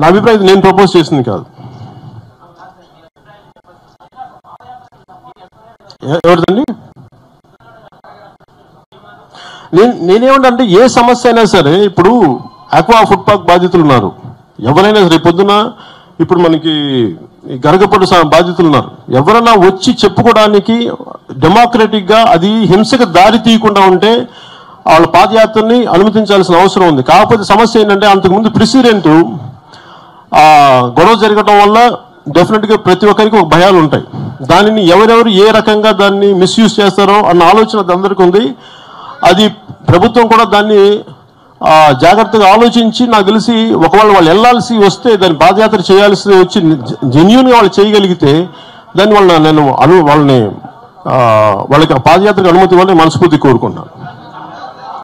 నా అభిప్రాయం నేను ప్రపోజ్ చేసింది కాదు. ఎవరిదండి? నేను నేనేమంటే ఏ సమస్య అయినా సరే ఇప్పుడు అక్వా ఫుడ్ పార్క్ బాధితులు ఉన్నారు ఎవరైనా సరే పొద్దున ఇప్పుడు మనకి గరగపడు బాధితులు ఉన్నారు ఎవరైనా వచ్చి చెప్పుకోవడానికి డెమోక్రటిక్గా అది హింసకు దారి తీయకుండా ఉంటే వాళ్ళ పాదయాత్రని అనుమతించాల్సిన అవసరం ఉంది. కాకపోతే సమస్య ఏంటంటే అంతకుముందు ప్రెసిడెంట్ ఆ గొడవ జరగడం వల్ల డెఫినెట్గా ప్రతి ఒక్కరికి ఒక భయాలు ఉంటాయి. దానిని ఎవరెవరు ఏ రకంగా దాన్ని మిస్యూజ్ చేస్తారో అన్న ఆలోచన అందరికీ ఉంది. అది ప్రభుత్వం కూడా దాన్ని జాగ్రత్తగా ఆలోచించి నాకు తెలిసి ఒకవేళ వాళ్ళు వెళ్ళాల్సి వస్తే దాన్ని పాదయాత్ర చేయాల్సి వచ్చి జెన్యున్గా వాళ్ళు చేయగలిగితే దాన్ని వాళ్ళ నేను అను వాళ్ళని వాళ్ళకి పాదయాత్రకు అనుమతి ఇవ్వాలని మనస్ఫూర్తి కోరుకున్నాను